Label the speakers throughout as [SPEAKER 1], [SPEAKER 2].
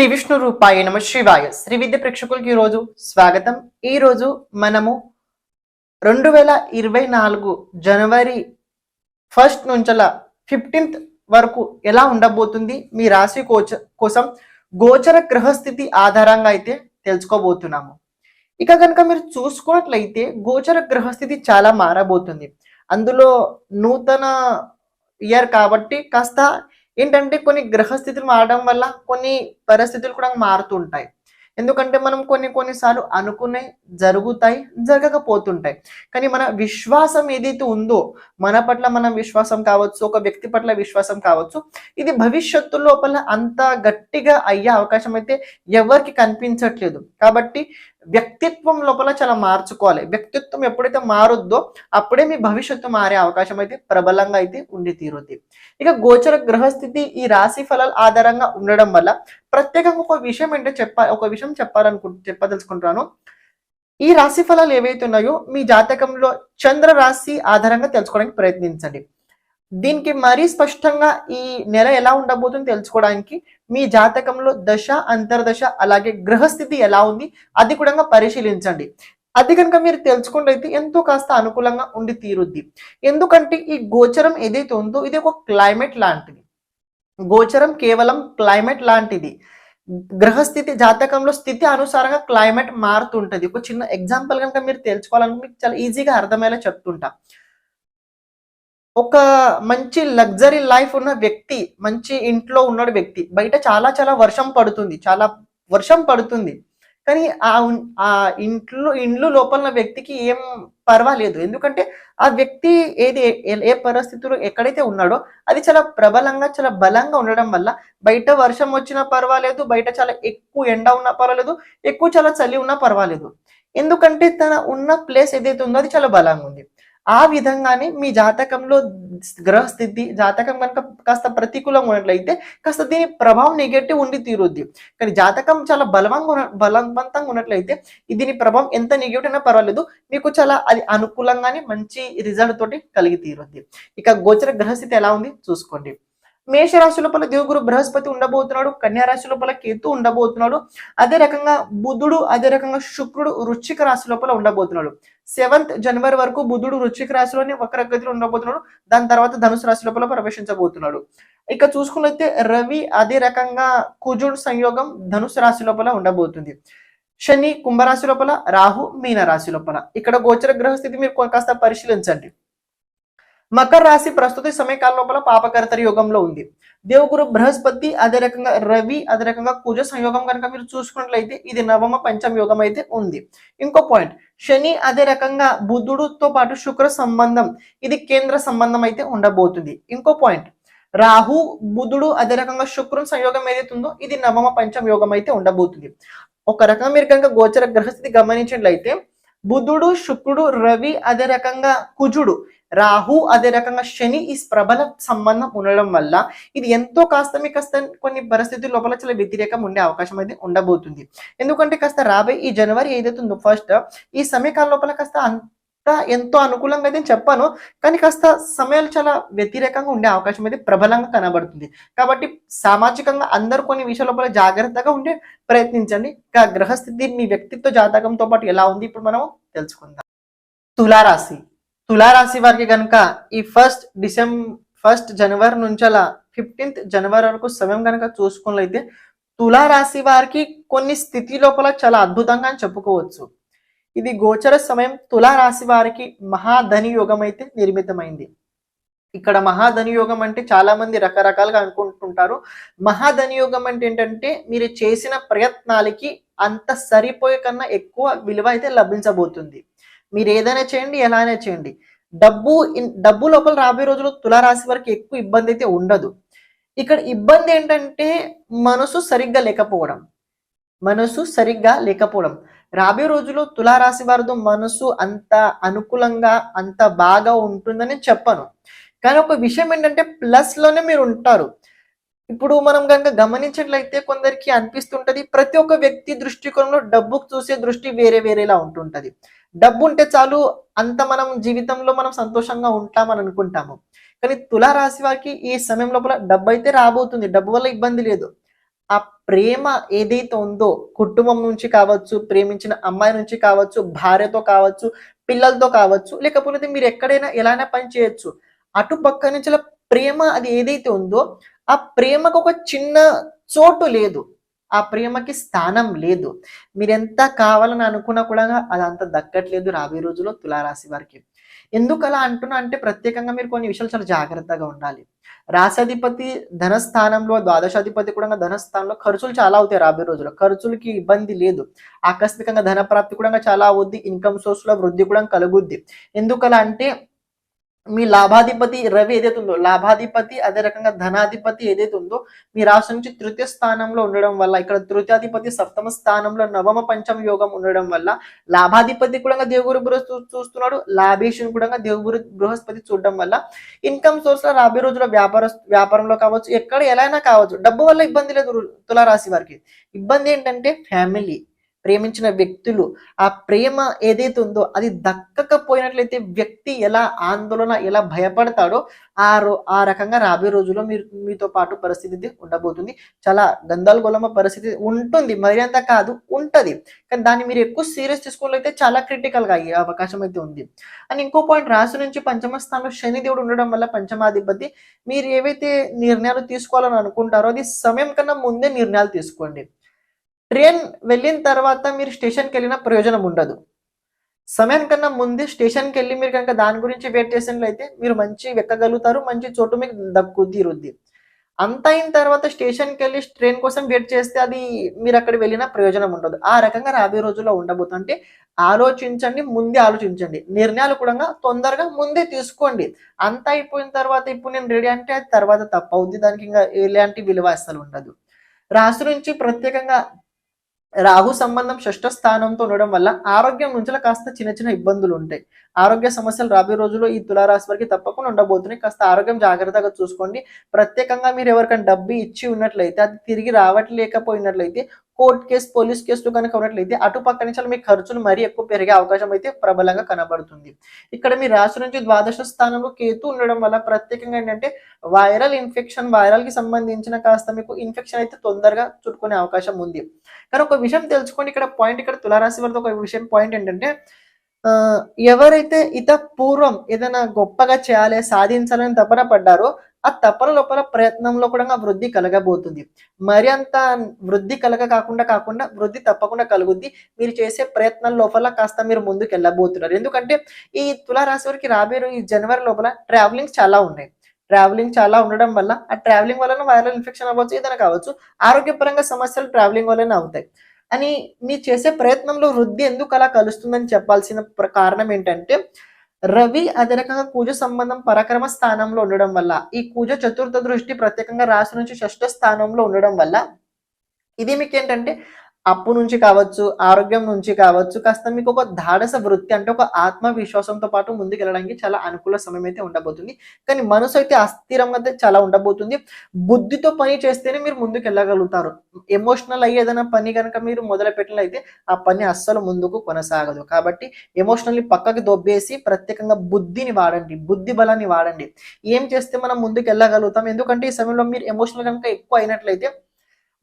[SPEAKER 1] శ్రీ విష్ణు రూపాయ నమ శివాయ. శ్రీ విద్య ప్రేక్షకులకి ఈరోజు స్వాగతం. ఈరోజు మనము రెండు వేల ఇరవై నాలుగు జనవరి ఫస్ట్ నుంచల ఫిఫ్టీన్త్ వరకు ఎలా ఉండబోతుంది మీ రాశి కోచ కోసం గోచర గ్రహస్థితి ఆధారంగా అయితే తెలుసుకోబోతున్నాము. ఇక కనుక మీరు చూసుకున్నట్లయితే గోచర గ్రహస్థితి చాలా మారబోతుంది. అందులో నూతన ఇయర్ కాబట్టి కాస్త ఏంటంటే కొన్ని గ్రహస్థితులు మారడం వల్ల కొన్ని పరిస్థితులు కూడా మారుతుంటాయి. ఎందుకంటే మనం కొన్ని కొన్నిసార్లు అనుకునే జరుగుతాయి జరగకపోతుంటాయి. కానీ మన విశ్వాసం ఏదైతే ఉందో మన పట్ల మనం విశ్వాసం కావచ్చు ఒక వ్యక్తి పట్ల విశ్వాసం కావచ్చు ఇది భవిష్యత్తు లోపల అంత గట్టిగా అయ్యే అవకాశం అయితే ఎవరికి కనిపించట్లేదు. కాబట్టి వ్యక్తిత్వం లోపల చాలా మార్చుకోవాలి. వ్యక్తిత్వం ఎప్పుడైతే మారుద్దో అప్పుడే మీ భవిష్యత్తు మారే అవకాశం అయితే ప్రబలంగా అయితే ఉండి తీరుద్ది. ఇక గోచర గ్రహస్థితి ఈ రాశి ఫలాల ఆధారంగా ఉండడం వల్ల ప్రత్యేకంగా ఒక విషయం ఏంటో చెప్ప ఒక విషయం చెప్పాలనుకు చెప్పదలుచుకుంటున్నాను. ఈ రాశి ఫలాలు ఏవైతే ఉన్నాయో మీ జాతకంలో చంద్ర రాశి ఆధారంగా తెలుసుకోవడానికి ప్రయత్నించండి. దీనికి మరీ స్పష్టంగా ఈ నెల ఎలా ఉండబోతుందో తెలుసుకోవడానికి మీ జాతకంలో దశ అంతర్దశ అలాగే గ్రహస్థితి ఎలా ఉంది అది కూడా పరిశీలించండి. అది కనుక మీరు తెలుసుకుంటే ఎంతో కాస్త అనుకూలంగా ఉండి తీరుద్ది. ఎందుకంటే ఈ గోచరం ఏదైతే ఉందో ఇది ఒక క్లైమేట్ లాంటిది. గోచరం కేవలం క్లైమేట్ లాంటిది. గ్రహస్థితి జాతకంలో స్థితి అనుసారంగా క్లైమేట్ మారుతుంటది. ఒక చిన్న ఎగ్జాంపుల్ కనుక మీరు తెలుసుకోవాలనుకుంటే మీకు చాలా ఈజీగా అర్థమయ్యేలా చెప్తుంటా. ఒక మంచి లగ్జరీ లైఫ్ ఉన్న వ్యక్తి మంచి ఇంట్లో ఉన్నాడు వ్యక్తి బయట చాలా చాలా వర్షం పడుతుంది చాలా వర్షం పడుతుంది. కానీ ఆ ఆ ఇంట్లో ఇండ్లు లోపల ఉన్న వ్యక్తికి ఏం పర్వాలేదు. ఎందుకంటే ఆ వ్యక్తి ఏది ఏ- ఏ పరిస్థితుల్లో ఎక్కడైతే ఉన్నాడో అది చాలా ప్రబలంగా చాలా బలంగా ఉండడం వల్ల బయట వర్షం వచ్చినా పర్వాలేదు బయట చాలా ఎక్కువ ఎండ ఉన్నా పర్వాలేదు ఎక్కువ చాలా చలి ఉన్నా పర్వాలేదు. ఎందుకంటే తన ఉన్న ప్లేస్ ఏదైతే ఉందో అది చాలా బలంగా ఉంది. ఆ విధంగానే మీ జాతకంలో గ్రహస్థితి జాతకం కనుక కాస్త ప్రతికూలంగా ఉన్నట్లయితే కాస్త దీని ప్రభావం నెగటివ్ ఉండి తీరుద్ది. కానీ జాతకం చాలా బలవంగా ఉన్న బలవంతంగా ఉన్నట్లయితే దీని ప్రభావం ఎంత నెగిటివ్ అయినా పర్వాలేదు. మీకు చాలా అది అనుకూలంగానే మంచి రిజల్ట్ తోటి కలిగి తీరుద్ది. ఇక గోచర గ్రహస్థితి ఎలా ఉంది? చూసుకోండి. మేష రాశి లోపల దేవుగురు బృహస్పతి ఉండబోతున్నాడు కన్యా రాశి లోపల కేతు ఉండబోతున్నాడు అదే రకంగా బుధుడు అదే రకంగా శుక్రుడు వృశ్చిక రాశి లోపల ఉండబోతున్నాడు. సెవెంత్ జనవరి వరకు బుధుడు వృశ్చిక రాశిలోని వక్రగతిలో ఉండబోతున్నాడు దాని తర్వాత ధనుసు రాశి లోపల ప్రవేశించబోతున్నాడు. ఇక చూసుకున్నైతే రవి అదే రకంగా కుజుడు సంయోగం ధనుసు రాశి లోపల ఉండబోతుంది. శని కుంభరాశి లోపల రాహు మీన రాశి లోపల. ఇక్కడ గోచర గ్రహ స్థితి మీరు కాస్త పరిశీలించండి. మకర రాశి ప్రస్తుత సమయకాల లోపల పాపకర్తరి యోగంలో ఉంది. దేవుగురు బృహస్పతి అదే రకంగా రవి అదే రకంగా కుజ సంయోగం కనుక మీరు చూసుకున్నట్లయితే ఇది నవమ పంచమ యోగం అయితే ఉంది. ఇంకో పాయింట్ శని అదే రకంగా బుధుడుతో పాటు శుక్ర సంబంధం ఇది కేంద్ర సంబంధం అయితే ఉండబోతుంది. ఇంకో పాయింట్ రాహు బుధుడు అదే రకంగా శుక్రుని సంయోగం ఏదైతే ఉందో ఇది నవమ పంచమ యోగం అయితే ఉండబోతుంది. ఒక రకంగా మీరు కనుక గోచర గ్రహస్థితి గమనించినట్లయితే బుధుడు శుక్రుడు రవి అదే రకంగా కుజుడు రాహు అదే రకంగా శని ఈ ప్రబల సంబంధం ఉండడం వల్ల ఇది ఎంతో కాస్త మీ కాస్త కొన్ని పరిస్థితుల లోపల చాలా వ్యతిరేకం ఉండే అవకాశం అయితే ఉండబోతుంది. ఎందుకంటే కాస్త రాబోయే ఈ జనవరి ఏదైతే ఉందో ఫస్ట్ ఈ సమయకాల లోపల కాస్త అంత ఎంతో అనుకూలంగా అయితే చెప్పాను. కానీ కాస్త సమయాలు చాలా వ్యతిరేకంగా ఉండే అవకాశం అయితే ప్రబలంగా కనబడుతుంది. కాబట్టి సామాజికంగా అందరూ కొన్ని విషయాల లోపల జాగ్రత్తగా ఉండే ప్రయత్నించండి. గ్రహస్థితి మీ వ్యక్తిత్వ జాతకంతో పాటు ఎలా ఉంది? ఇప్పుడు మనం తెలుసుకుందాం. తులారాశి. తులారాశి వారికి కనుక ఈ ఫస్ట్ డిసెంబర్ ఫస్ట్ జనవరి నుంచి అలా ఫిఫ్టీన్త్ జనవరి వరకు సమయం కనుక చూసుకున్నట్లయితే తులారాశి వారికి కొన్ని స్థితి లోపల చాలా అద్భుతంగా అని చెప్పుకోవచ్చు. ఇది గోచర సమయం తులారాశి వారికి మహాధని యోగం అయితే నిర్మితమైంది. ఇక్కడ మహాధని యోగం అంటే చాలా మంది రకరకాలుగా అనుకుంటుంటారు. మహాధని యోగం అంటే ఏంటంటే మీరు చేసిన ప్రయత్నాలకి అంత సరిపోయే కన్నా ఎక్కువ విలువ అయితే లభించబోతుంది. మీరు ఏదైనా చేయండి ఎలానే చేయండి. డబ్బు డబ్బు లోపల రాబోయే రోజుల్లో తులారాశి వారికి ఎక్కువ ఇబ్బంది అయితే ఉండదు. ఇక్కడ ఇబ్బంది ఏంటంటే మనసు సరిగ్గా లేకపోవడం. మనసు సరిగ్గా లేకపోవడం. రాబోయే రోజుల్లో తులారాశి వారితో మనసు అంత అనుకూలంగా అంత బాగా ఉంటుందని చెప్పను. కానీ ఒక విషయం ఏంటంటే ప్లస్లోనే మీరు ఉంటారు. ఇప్పుడు మనం కనుక గమనించినట్లయితే కొందరికి అనిపిస్తుంటది ప్రతి ఒక్క వ్యక్తి దృష్టికోణంలో డబ్బుకు చూసే దృష్టి వేరే వేరేలా ఉంటుంటది. డబ్బు ఉంటే చాలు అంత మనం జీవితంలో మనం సంతోషంగా ఉంటామని అనుకుంటాము. కానీ తులా రాశి వారికి ఈ సమయం లోపల డబ్బు అయితే రాబోతుంది. డబ్బు వల్ల ఇబ్బంది లేదు. ఆ ప్రేమ ఏదైతే ఉందో కుటుంబం నుంచి కావచ్చు ప్రేమించిన అమ్మాయి నుంచి కావచ్చు భార్యతో కావచ్చు పిల్లలతో కావచ్చు లేకపోతే మీరు ఎక్కడైనా ఎలానే పని చేయొచ్చు. అటు పక్క నుంచి ప్రేమ అది ఏదైతే ఉందో ఆ ప్రేమకు ఒక చిన్న చోటు లేదు. ఆ ప్రేమకి స్థానం లేదు. మీరెంత కావాలని అనుకున్నా కూడా అదంత దక్కట్లేదు రాబోయే రోజుల్లో తులారాశి వారికి. ఎందుకు అలా అంటున్నా అంటే ప్రత్యేకంగా మీరు కొన్ని విషయాలు చాలా జాగ్రత్తగా ఉండాలి. రాశాధిపతి ధనస్థానంలో ద్వాదశాధిపతి కూడా ధనస్థానంలో ఖర్చులు చాలా అవుతాయి రాబోయే రోజుల్లో. ఖర్చులకి ఇబ్బంది లేదు. ఆకస్మికంగా ధన ప్రాప్తి కూడా చాలా అవుద్ది. ఇన్కమ్ సోర్స్లో వృద్ధి కూడా కలుగుద్ది. ఎందుకలా అంటే మీ లాభాధిపతి రవి ఏదైతే ఉందో లాభాధిపతి అదే రకంగా ధనాధిపతి ఏదైతే ఉందో మీ రాశి నుంచి తృతీయ స్థానంలో ఉండడం వల్ల ఇక్కడ తృతీయాధిపతి సప్తమ స్థానంలో నవమ పంచమ యోగం ఉండడం వల్ల లాభాధిపతి కూడా దేవుగురు బృహస్పతి చూస్తున్నాడు. లాభేషుని కూడా దేవుగురు బృహస్పతి చూడడం వల్ల ఇన్కమ్ సోర్స్లో రాబోయే రోజుల్లో వ్యాపార వ్యాపారంలో కావచ్చు ఎక్కడ ఎలా కావచ్చు డబ్బు వల్ల ఇబ్బంది లేదు తులారాశి వారికి. ఇబ్బంది ఏంటంటే ఫ్యామిలీ ప్రేమించిన వ్యక్తులు ఆ ప్రేమ ఏదైతే ఉందో అది దక్కకపోయినట్లయితే వ్యక్తి ఎలా ఆందోళన ఎలా భయపడతాడో ఆ రో ఆ రకంగా రాబోయే రోజుల్లో మీరు మీతో పాటు పరిస్థితి ఉండబోతుంది. చాలా గందరగోళమ పరిస్థితి ఉంటుంది. మరి అంత కాదు ఉంటుంది. కానీ దాన్ని మీరు ఎక్కువ సీరియస్ తీసుకోవాలైతే చాలా క్రిటికల్గా అయ్యే అవకాశం అయితే ఉంది. అండ్ ఇంకో పాయింట్ రాశి నుంచి పంచమ స్థానంలో శనిదేవుడు ఉండడం వల్ల పంచమాధిపతి మీరు ఏవైతే నిర్ణయాలు తీసుకోవాలని అనుకుంటారో అది సమయం కన్నా ముందే నిర్ణయాలు తీసుకోండి. ట్రైన్ వెళ్ళిన తర్వాత మీరు స్టేషన్కి వెళ్ళిన ప్రయోజనం ఉండదు. సమయం కన్నా ముందే స్టేషన్కి వెళ్ళి మీరు కనుక దాని గురించి వెయిట్ చేసినట్లయితే మీరు మంచి వెక్కగలుగుతారు మంచి చోటు మీకు దక్కు తీరుద్ది. అంత అయిన తర్వాత స్టేషన్కి వెళ్ళి ట్రైన్ కోసం వెయిట్ చేస్తే అది మీరు అక్కడ వెళ్ళిన ప్రయోజనం ఉండదు. ఆ రకంగా రాబోయే రోజుల్లో ఉండబోతుంటే ఆలోచించండి ముందే ఆలోచించండి. నిర్ణయాలు కూడా తొందరగా ముందే తీసుకోండి. అంత అయిపోయిన తర్వాత ఇప్పుడు నేను రెడీ అంటే అది తర్వాత తప్పవుద్ది. దానికి ఇంకా ఎలాంటి విలువ అసలు ఉండదు. రాశి నుంచి ప్రత్యేకంగా రాహు సంబంధం షష్ఠ స్థానంతో ఉండడం వల్ల ఆరోగ్యం నుంచి కాస్త చిన్న చిన్న ఇబ్బందులు ఉంటాయి. ఆరోగ్య సమస్యలు రాబోయే రోజుల్లో ఈ తులారాశి వారికి తప్పకుండా ఉండబోతున్నాయి. కాస్త ఆరోగ్యం జాగ్రత్తగా చూసుకోండి. ప్రత్యేకంగా మీరు ఎవరికైనా డబ్బు ఇచ్చి ఉన్నట్లయితే అది తిరిగి రావట్లేకపోయినట్లయితే కోర్ట్ కేసు పోలీస్ కేసులు కనుక ఉన్నట్లయితే అటు పక్క నుంచి మీ ఖర్చులు మరీ ఎక్కువ పెరిగే అవకాశం అయితే ప్రబలంగా కనబడుతుంది. ఇక్కడ మీ రాశి నుంచి ద్వాదశ స్థానంలో కేతు ఉండడం వల్ల ప్రత్యేకంగా ఏంటంటే వైరల్ ఇన్ఫెక్షన్ వైరల్కి సంబంధించిన కాస్త మీకు ఇన్ఫెక్షన్ అయితే తొందరగా చుట్టుకునే అవకాశం ఉంది. కానీ ఒక విషయం తెలుసుకోండి. ఇక్కడ పాయింట్ ఇక్కడ తులారాశి వారితో ఒక విషయం పాయింట్ ఏంటంటే ఎవరైతే ఇత పూర్వం ఏదైనా గొప్పగా చేయాలి సాధించాలని తపన పడ్డారో ఆ తపన లోపల ప్రయత్నంలో కూడా వృద్ధి కలగబోతుంది. మరి అంత వృద్ధి కలగ కాకుండా కాకుండా వృద్ధి తప్పకుండా కలుగుద్ది. మీరు చేసే ప్రయత్నాల లోపల కాస్త మీరు ముందుకు వెళ్ళబోతున్నారు ఎందుకంటే ఈ తులారాశి వారికి రాబోయే ఈ జనవరి లోపల ట్రావెలింగ్ చాలా ఉన్నాయి. ట్రావెలింగ్ చాలా ఉండడం వల్ల ఆ ట్రావెలింగ్ వలన వైరల్ ఇన్ఫెక్షన్ అవ్వచ్చు ఏదైనా కావచ్చు ఆరోగ్యపరంగా సమస్యలు ట్రావెలింగ్ వల్లనే అవుతాయి. అని మీరు చేసే ప్రయత్నంలో వృద్ధి ఎందుకు అలా కలుస్తుందని చెప్పాల్సిన కారణం ఏంటంటే రవి అదే రకంగా కూజ సంబంధం పరక్రమ స్థానంలో ఉండడం వల్ల ఈ కూజ చతుర్థ దృష్టి ప్రత్యేకంగా రాశి నుంచి షష్ఠ స్థానంలో ఉండడం వల్ల ఇది మీకు ఏంటంటే అప్పు నుంచి కావచ్చు ఆరోగ్యం నుంచి కావచ్చు కాస్త మీకు ఒక ధాడస వృత్తి అంటే ఒక ఆత్మవిశ్వాసంతో పాటు ముందుకు వెళ్ళడానికి చాలా అనుకూల సమయం అయితే ఉండబోతుంది. కానీ మనసు అయితే అస్థిరంగా అయితే చాలా ఉండబోతుంది. బుద్ధితో పని చేస్తేనే మీరు ముందుకు వెళ్ళగలుగుతారు ఎమోషనల్ అయ్యి ఏదైనా పని కనుక మీరు మొదలు పెట్టినట్లయితే ఆ పని అస్సలు ముందుకు కొనసాగదు. కాబట్టి ఎమోషనల్లీ పక్కకి దొబ్బేసి ప్రత్యేకంగా బుద్ధిని వాడండి బుద్ధి బలాన్ని వాడండి. ఏం చేస్తే మనం ముందుకు వెళ్ళగలుగుతాం ఎందుకంటే ఈ సమయంలో మీరు ఎమోషనల్ కనుక ఎక్కువ అయినట్లయితే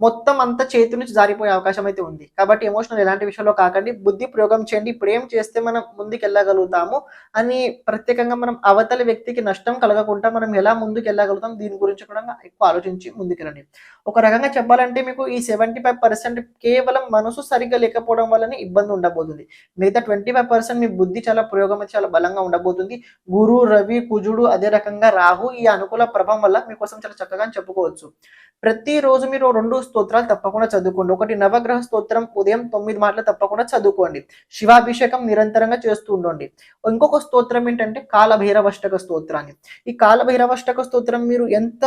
[SPEAKER 1] మొత్తం అంతా చేతి నుంచి జారిపోయే అవకాశం అయితే ఉంది. కాబట్టి ఎమోషనల్ ఎలాంటి విషయంలో కాకండి బుద్ధి ప్రయోగం చేయండి ఇప్పుడు ఏం చేస్తే మనం ముందుకెళ్ళగలుగుతాము అని ప్రత్యేకంగా మనం అవతలి వ్యక్తికి నష్టం కలగకుండా మనం ఎలా ముందుకు వెళ్ళగలుగుతాం దీని గురించి కూడా ఎక్కువ ఆలోచించి ముందుకెళ్ళండి. ఒక రకంగా చెప్పాలంటే మీకు ఈ సెవెంటీ ఫైవ్ పర్సెంట్ కేవలం మనసు సరిగ్గా లేకపోవడం వల్లనే ఇబ్బంది ఉండబోతుంది. మిగతా ట్వంటీ ఫైవ్ పర్సెంట్ మీ బుద్ధి చాలా ప్రయోగం చాలా బలంగా ఉండబోతుంది. గురు రవి కుజుడు అదే రకంగా రాహు ఈ అనుకూల ప్రభావం వల్ల మీకోసం చాలా చక్కగా చెప్పుకోవచ్చు. ప్రతిరోజు మీరు రెండు స్తోత్రాలు తప్పకుండా చదువుకోండి. ఒకటి నవగ్రహ స్తోత్రం ఉదయం తొమ్మిది మాటలు తప్పకుండా చదువుకోండి. శివాభిషేకం నిరంతరంగా చేస్తూ ఉండండి. ఇంకొక స్తోత్రం ఏంటంటే కాలభైరవష్టక స్తోత్రాన్ని. ఈ కాలభైరవష్టక స్తోత్రం మీరు ఎంత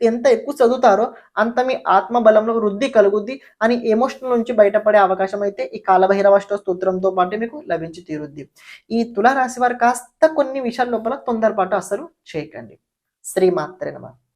[SPEAKER 1] ఎంత ఎక్కువ చదువుతారో అంత మీ ఆత్మ బలంలో వృద్ధి కలుగుద్ది అని ఎమోషనల్ నుంచి బయటపడే అవకాశం అయితే ఈ కాలభైరవష్ట స్తోత్రంతో పాటు మీకు లభించి తీరుద్ది. ఈ తులారాశి వారు కాస్త కొన్ని విషయాల లోపల తొందరపాటు అసలు చేయకండి. శ్రీమాత్రే నమ.